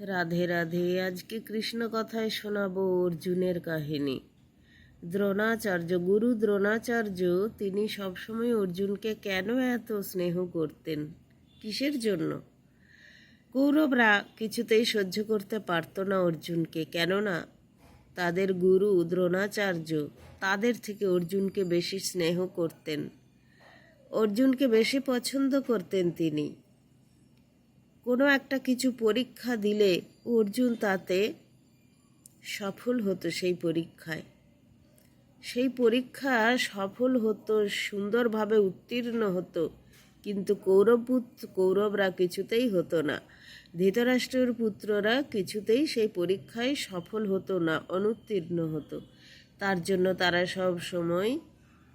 রাধে রাধে, আজকে কৃষ্ণ কথায় শোনাবো অর্জুনের কাহিনী। দ্রোণাচার্য, গুরু দ্রোণাচার্য, তিনি সবসময় অর্জুনকে কেন এত স্নেহ করতেন? কিসের জন্য? কৌরবরা কিছুতেই সহ্য করতে পারতো না অর্জুনকে, কেননা তাদের গুরু দ্রোণাচার্য তাদের থেকে অর্জুনকে বেশি স্নেহ করতেন। অর্জুনকে বেশি পছন্দ করতেন তিনি। কোনো একটা কিছু পরীক্ষা দিলে অর্জুন তাতে সফল হতো সেই পরীক্ষায়। সেই পরীক্ষা সফল হতো, সুন্দরভাবে উত্তীর্ণ হতো, কিন্তু কৌরবপুত্র কৌরবরা কিছুতেই হতো না। ধৃতরাষ্ট্রের পুত্ররা কিছুতেই সেই পরীক্ষায় সফল হতো না, অনুত্তীর্ণ হতো। তার জন্য তারা সব সময়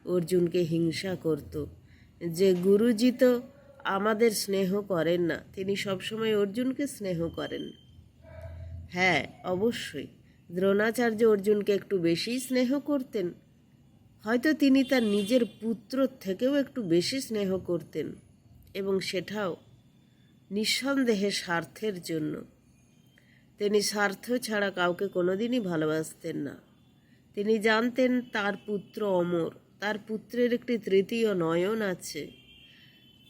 অর্জুনকে হিংসা করত। যে গুরুজি তো আমাদের স্নেহ করেন না। তিনি সবসময় অর্জুনকে স্নেহ করেন। হ্যাঁ অবশ্যই। দ্রোণাচার্য অর্জুনকে একটু বেশি স্নেহ করতেন। হয়তো তিনি তার নিজের পুত্র থেকেও একটু বেশি স্নেহ করতেন। এবং সেটাও নিঃসন্দেহে স্বার্থের জন্য। তিনি স্বার্থ ছাড়া কাউকে কোনোদিনই ভালোবাসতেন না। তিনি জানতেন তার পুত্র অমর। তার পুত্রের একটি তৃতীয় নয়ন আছে।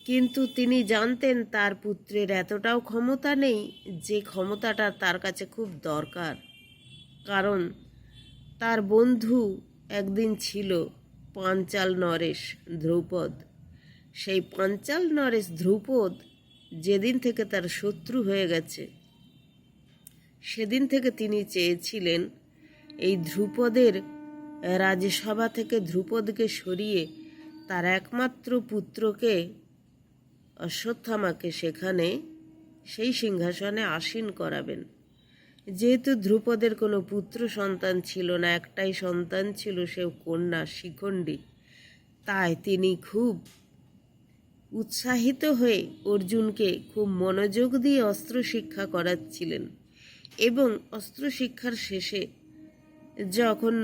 কিন্তু তিনি জানতেন তার পুত্রের এতটাও ক্ষমতা নেই যে ক্ষমতাটা তার কাছে খুব দরকার। কারণ তার বন্ধু একদিন ছিল পাঞ্চাল নরেশ ধ্রুপদ। সেই পাঞ্চাল নরেশ ধ্রুপদ যেদিন থেকে তার শত্রু হয়ে গেছে, সেদিন থেকে তিনি চেয়েছিলেন এই ধ্রুপদের রাজসভা থেকে ধ্রুপদকে সরিয়ে তার একমাত্র পুত্রকে অশ্বত্থামাকে সেখানে, সেই সিংহাসনে আসীন করাবেন। যেহেতু ধ্রুপদের কোনো পুত্র সন্তান ছিল না, একটাই সন্তান ছিল সে কন্যা শিখণ্ডী, তাই তিনি খুব উৎসাহিত হয়ে অর্জুনকে খুব মনোযোগ দিয়ে অস্ত্র শিক্ষা করাচ্ছিলেন এবং অস্ত্র শিক্ষার শেষে যখন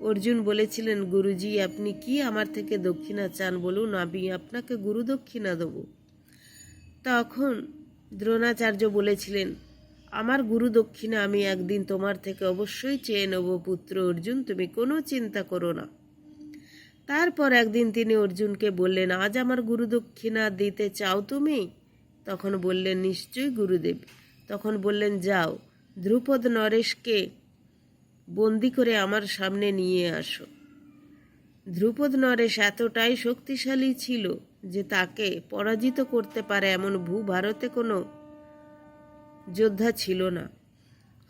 অর্জুন বলেছিলেন, গুরুজি, আপনি কি আমার থেকে দক্ষিণা চান? বলুন, আমি আপনাকে গুরু দক্ষিণা দেবো। তখন দ্রোণাচার্য বলেছিলেন, আমার গুরু দক্ষিণা আমি একদিন তোমার থেকে অবশ্যই চেয়ে নেব পুত্র অর্জুন, তুমি কোনো চিন্তা করো না। তারপর একদিন তিনি অর্জুনকে বললেন, আজ আমার গুরু দক্ষিণা দিতে চাও তুমি? তখন বললেন, নিশ্চয়ই গুরুদেব। তখন বললেন, যাও, ধ্রুপদ নরেশকে বন্দি করে আমার সামনে নিয়ে আসো। ধ্রুপদ নরেশ এতটাই শক্তিশালী ছিল যে তাকে পরাজিত করতে পারে এমন ভূ ভারতে কোনো যোদ্ধা ছিল না।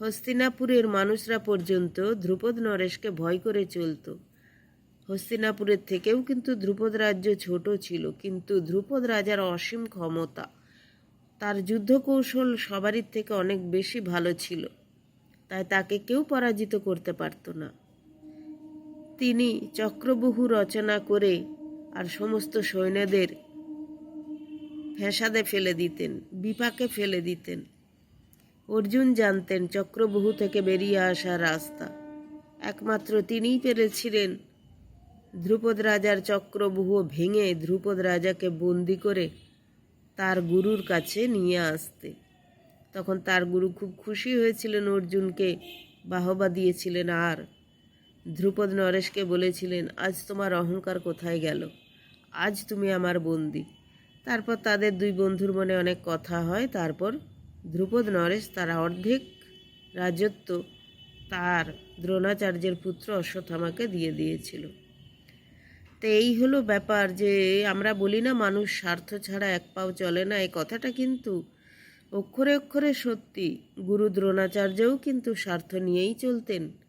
হস্তিনাপুরের মানুষরা পর্যন্ত ধ্রুপদ নরেশকে ভয় করে চলত। হস্তিনাপুরের থেকেও কিন্তু ধ্রুপদ রাজ্য ছোট ছিল, কিন্তু ধ্রুপদ রাজার অসীম ক্ষমতা, তার যুদ্ধ কৌশল সবারই থেকে অনেক বেশি ভালো ছিল, তাই তাকে কেউ পরাজিত করতে পারত না। তিনি চক্রবহু রচনা করে আর সমস্ত সৈন্যদের ফ্যাসাদে ফেলে দিতেন, বিপাকে ফেলে দিতেন। অর্জুন জানতেন চক্রবহু থেকে বেরিয়ে আসার রাস্তা। একমাত্র তিনিই পেরেছিলেন। ধ্রুপদ রাজার চক্রবহু ভেঙে ধ্রুপদ রাজাকে বন্দি করে তার গুরুর কাছে নিয়ে আসতে। তখন তার গুরু খুব খুশি হয়েছিলেন অর্জুনকে, বাহবা দিয়েছিলেন আর ধ্রুপদ নরেশকে বলেছিলেন, আজ তোমার অহংকার কোথায় গেল? আজ তুমি আমার বন্দি। তারপর তাদের দুই বন্ধুর মনে অনেক কথা হয়। তারপর ধ্রুপদ নরেশ তার অর্ধেক রাজত্ব তার দ্রোণাচার্যের পুত্র অশ্বত্থামাকে দিয়ে দিয়েছিল। তো এই হলো ব্যাপার যে আমরা বলি না, মানুষ স্বার্থ ছাড়া এক পাও চলে না। এই কথাটা কিন্তু অক্ষরে অক্ষরে সত্যি। গুরু দ্রোণাচার্যও কিন্তু স্বার্থ নিয়েই চলতেন।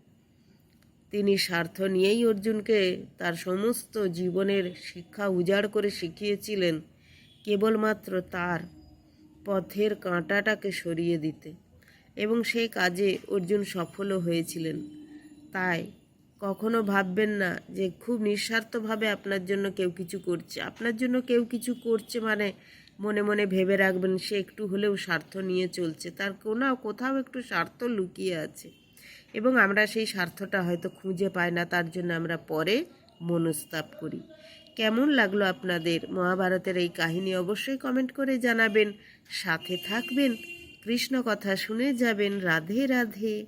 তিনি স্বার্থ নিয়েই অর্জুনকে তার সমস্ত জীবনের শিক্ষা উজাড় করে শিখিয়েছিলেন কেবলমাত্র তার পথের কাঁটাটাকে সরিয়ে দিতে। এবং সেই কাজে অর্জুন সফলও হয়েছিলেন। তাই কখনো ভাববেন না যে খুব নিঃস্বার্থভাবে আপনার জন্য কেউ কিছু করছে। আপনার জন্য কেউ কিছু করছে মানে মনে মনে ভেবে রাখবেন, সে একটু হলেও স্বার্থ নিয়ে চলছে। তার কোনো কোথাও একটু স্বার্থ লুকিয়ে আছে। এবং আমরা সেই স্বার্থটা হয়তো খুঁজে পাই না, তার জন্য আমরা পরে মনস্তাপ করি। কেমন লাগল আপনাদের মহাভারতের এই কাহিনী অবশ্যই কমেন্ট করে জানাবেন। সাথে থাকবেন কৃষ্ণ কথা শুনে যাবেন। রাধে রাধে।